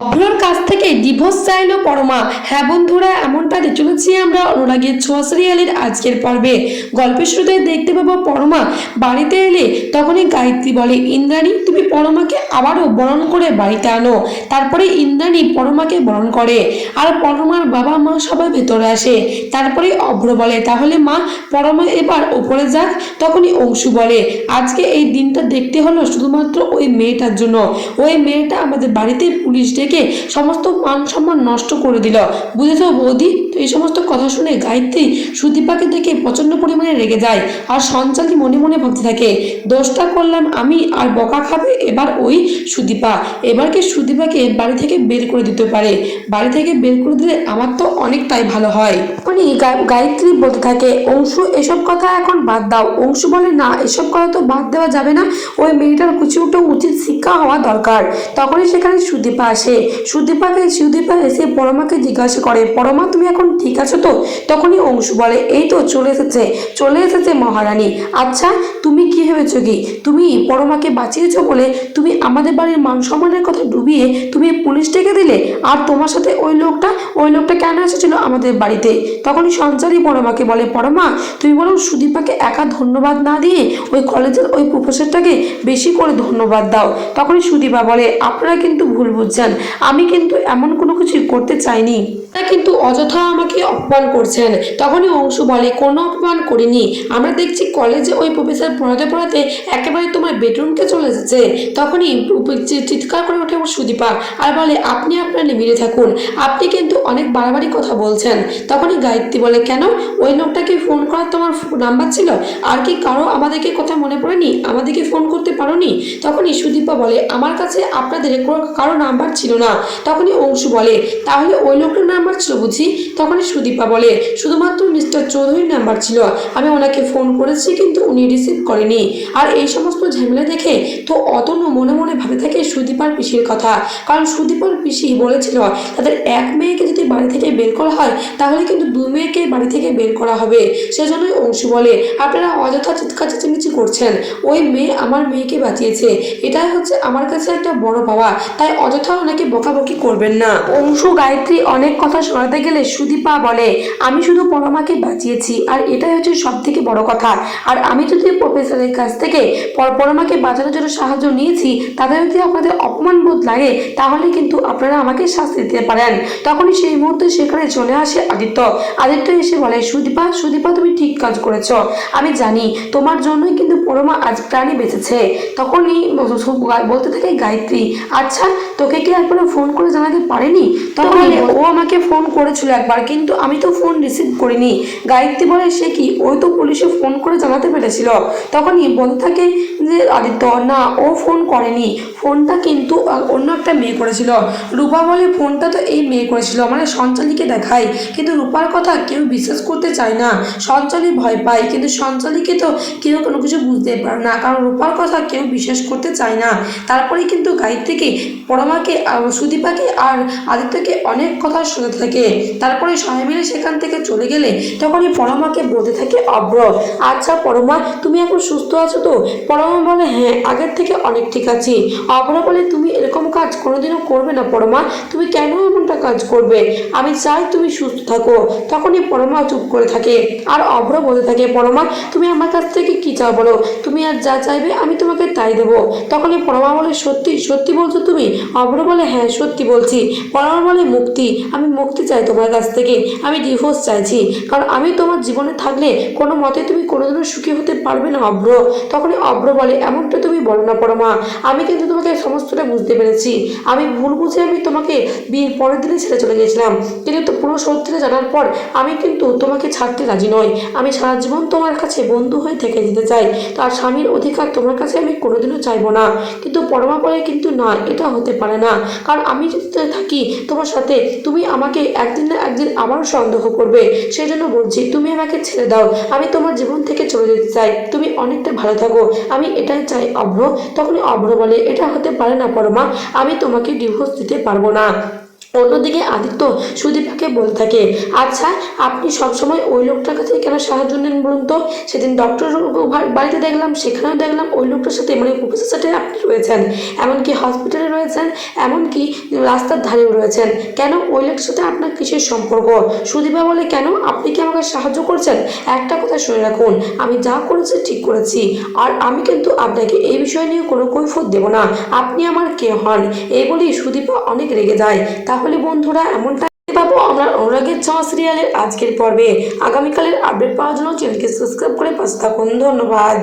অভ্রর কাছ থেকে ডিভোর্স চাইলো পরমা। হ্যাঁ বন্ধুরা এমনটা দেখতে চলেছি আমরা অনুরাগের ছোঁয়া সিরিয়ালের আজকের পর্বে। গল্পের শুরুতে দেখতে পাবো পরমা বাড়িতে এলে তখনই গায়ত্রী বলে, ইন্দ্রাণী, তুমি পরমাকে আবারও বরণ করে বাড়িতে আনো। তারপরে ইন্দ্রাণী পরমাকে বরণ করে আর পরমার বাবা মা সবাই ভেতরে আসে। তারপরে অভ্র বলে, তাহলে মা, পরমা এবার ওপরে যাক। তখনই অংশু বলে, আজকে এই দিনটা দেখতে হলো শুধুমাত্র ওই মেয়েটার জন্য। ওই মেয়েটা আমাদের বাড়িতে পুলিশ ডেকে সমস্ত মান সম্মান নষ্ট করে দিল। বুঝেছ বৌদি? তো এই সমস্ত কথা শুনে গায়ত্রী সুদীপাকে দেখে প্রচণ্ড পরিমাণে রেগে যায় আর সঞ্চালী মনে মনে ভাবতে থাকে দোষটা করলাম আমি আর বকা খাবে এবার ওই সুদীপা। এবার কি সুদীপাকে বাড়ি থেকে বের করে দিতে পারে? বাড়ি থেকে বের করে দিলে আমার তো অনেকটাই ভালো হয়। উনি গা- গায়ত্রী বলতে থাকে, অংশু, এসব কথা এখন বাদ দাও। অংশু বলে, না, এসব কথা তো বাদ দেওয়া যাবে না। ওই মেয়েটার কিছু উচিত শিক্ষা হওয়া দরকার। তখনই সেখানে সুদীপা আসে। সুদীপাকে সুদীপা এসে পরমাকে জিজ্ঞাসা করে, পরমা, তুমি এখন ঠিক আছো তো? তখনই অংশু বলে, এই তো চলে এসেছে চলে এসেছে মহারানী। আচ্ছা তুমি কি ভেবেছ কি? তুমি পরমাকে বাঁচিয়েছো বলে তুমি আমাদের বাড়ির মান সম্মানের কথা ডুবিয়ে তুমি পুলিশ ডেকে দিলে? আর তোমার সাথে ওই লোকটা ওই লোকটা কেন এসেছিল আমাদের বাড়িতে? তখনই সঞ্চারী পরমাকে বলে, পরমা, তুমি বলো সুদীপাকে একা ধন্যবাদ না দিয়ে ওই কলেজের ওই প্রফেসরটাকে বেশি করে ধন্যবাদ দাও। তখনই সুদীপা বলে, আপনারা কিন্তু ভুল বুঝছেন। আমি কিন্তু এমন কোনো কিছু করতে চাইনি। তা কিন্তু অযথা আমাকে অপমান করছেন। তখনই অংশু বলে, কোনো অপমান করিনি। আমরা দেখছি কলেজে ওই প্রফেসর পড়াতে পড়াতে একেবারে তোমার বেডরুমকে চলে এসেছে তখনই চিৎকার করে ওঠে আমার সুদীপা আর বলে, আপনি আপনার নিবিড়ে থাকুন। আপনি কিন্তু অনেক বাড়াবাড়ি কথা বলছেন। তখনই গায়ত্রী বলে, কেন? ওই লোকটাকে ফোন করার তোমার নাম্বার ছিল? আর কি কারও আমাদেরকে কথা মনে পড়েনি? আমাদেরকে ফোন করতে পারোনি? তখনই সুদীপা বলে, আমার কাছে আপনাদের কারও নাম্বার ছিল না। তখনই অংশু বলে, তাহলে ওই লোকটার নাম্বার ছিল বুঝি? তখনই সুদীপা বলে, শুধুমাত্র মিস্টার চৌধুরীর নাম্বার ছিল। আমি ওনাকে ফোন করেছি কিন্তু উনি রিসিভ করেনি। আর এই সমস্ত ঝামেলা দেখে তো অতনু মনে মনে ভাবে থাকে সুদীপার পিসির কথা। কারণ সুদীপার পিসি বলেছিল, তাদের এক মেয়েকে যদি বাড়ি থেকে বের করা হয়, তাহলে কিন্তু দু মেয়েকে বাড়ি থেকে বের করা হবে। সেজন্যই অংশু বলে, আপনারা অযথা চিৎকার চেঁচামেচি করছেন। ওই মেয়ে আমার মেয়েকে বাঁচিয়েছে। এটাই হচ্ছে আমার কাছে একটা বড় পাওয়া। তাই অযথা ওনাকে বকাবকি করবেন না। অংশু গায়ত্রী অনেক কথা শোনাতে গেলে সুদীপা বলে, আমি শুধু পরমাকে বাঁচিয়েছি, আর এটাই হচ্ছে সব থেকে বড় কথা। আর আমি যদি প্রফেসরের কাছ থেকে পর- পরমাকে বাঁচানোর জন্য সাহায্য নিয়েছি তাদের যদি আপনাদের অপমান বোধ লাগে, তাহলে কিন্তু আপনারা আমাকে শাস্তি দিতে পারেন। তখনই সেই মুহূর্তে সেখানে চলে আসে আদিত্য। আদিত্য এসে বলে, সুদীপা সুদীপা, তুমি ঠিক কাজ করেছ। আমি জানি, তোমার জন্যই কিন্তু পরমা আজ প্রাণী বেঁচেছে। তখনই বলতে থাকে গায়ত্রী আচ্ছা তোকে কি একবার ফোন করে জানাতে পারেনি? তখন ও আমাকে ফোন করেছিল একবার কিন্তু আমি তো ফোন রিসিভ করিনি। গায়ত্রী বলে সে কি? ওই তো পুলিশে ফোন করে জানাতে পেরেছিল। তখনই বলতে থাকে যে আদিত্য না ও ফোন করেনি। ফোনটা কিন্তু অন্য একটা মেয়ে করেছিল। রূপা বলে ফোনটা তো এই মেয়ে করেছিল। মানে সঞ্চালীকে দেখায়। কিন্তু রূপার কথা কেউ বিশ্বাস করতে চায় না। সঞ্চালী ভয় পায়। কিন্তু সঞ্চালীকে তো কেউ কোনো কিছু বুঝতে পারে না। কারণ রূপার কথা কেউ বিশ্বাস করতে চায় না। তারপরে কিন্তু গায়ত্রীকে পরমাকে আহ, সুদীপাকে আর আদিত্যকে অনেক কথা শোনাতে থাকে। তারপরে সবাই মিলে সেখান থেকে চলে গেলে তখনই পরমাকে বলতে থাকে অব্র আচ্ছা পরমা, তুমি এখন সুস্থ আছো তো? পরমা বলে হ্যাঁ আগের থেকে অনেক ঠিক আছি। অব্র বলে, তুমি এরকম কাজ কোনোদিনও করবে না পরমা। তুমি কেন এমনটা কাজ করবে? আমি চাই তুমি সুস্থ থাকো। তখনই পরমা চুপ করে থাকে। আর অভ্র বলতে থাকে, পরমা, তুমি আমার কাছ থেকে কি চাও বলো? তুমি আর যা চাইবে আমি তোমাকে তাই দেবো। তখনই পরমা বলে, সত্যি সত্যি বলছো তুমি? অভ্র বলে হ্যাঁ সত্যি বলছি। পরমা বলে মুক্তি। আমি মুক্তি চাই তোমার কাছ থেকে। আমি ডিভোর্স চাইছি। কারণ আমি তোমার জীবনে থাকলে কোনো মতে তুমি কোনোদিনও সুখী হতে পারবে না, অভ্র। তখনই অভ্র বলে, এমনটা তুমি বলো না, পরমা। আমি কিন্তু তোমাকে সমস্তটা বুঝতে পেরেছি। আমি ভুল বুঝে আমি তোমাকে বিয়ের পরের দিনে ছেড়ে চলে গেছিলাম কিন্তু পুরো সত্যিটা জানার পর আমি কিন্তু তোমাকে ছাড়তে রাজি নই। আমি সারা জীবন তোমার কাছে বন্ধু হয়ে থেকে যেতে চাই। তার স্বামীর অধিকার তোমার কাছে আমি কোনোদিনও চাইব না। কিন্তু পরমা বলে, কিন্তু না, এটা হতে পারে না। কারণ আমি যদি থাকি তোমার সাথে, তুমি আমাকে একদিন না একদিন আবারও সন্দেহ করবে। সেই জন্য বলছি, তুমি আমাকে ছেড়ে দাও। আমি তোমার জীবন থেকে চলে যেতে চাই। তুমি অনেকটা ভালো থাকো। আমি এটাই চাই অভ্র। তখনই অভ্র বলে, এটা হতে পারে না পরমা। আমি তোমাকে ডিভোর্স দিতে পারব না। অন্যদিকে আদিত্য সুদীপাকে বলতে থাকে আচ্ছা আপনি সবসময় ওই লোকটার কাছে কেন সাহায্য নেন বলুন তো? সেদিন ডক্টর বাড়িতে দেখলাম, সেখানেও দেখলাম ওই লোকটার সাথে মানে প্রফেসর সাথে আপনি রয়েছেন, এমনকি হসপিটালে রয়েছেন, এমনকি রাস্তার ধারেও রয়েছেন। কেন ওই লোকটার সাথে আপনার কিসের সম্পর্ক? সুদীপা বলে, কেন? আপনি কি আমাকে সাহায্য করছেন? একটা কথা শুনে রাখুন, আমি যা করেছি ঠিক করেছি, আর আমি কিন্তু আপনাকে এই বিষয় নিয়ে কোনো কৈফত দেব না। আপনি আমার কে হন? এই বলেই সুদীপা অনেক রেগে যায়। তাহলে বন্ধুরা এমনটা পাবো আমরা অনুরাগের ছোঁয়া সিরিয়ালের আজকের পর্বে। আগামীকালের আপডেট পাওয়ার জন্য চ্যানেলকে সাবস্ক্রাইব করে পাশে থাকুন। ধন্যবাদ।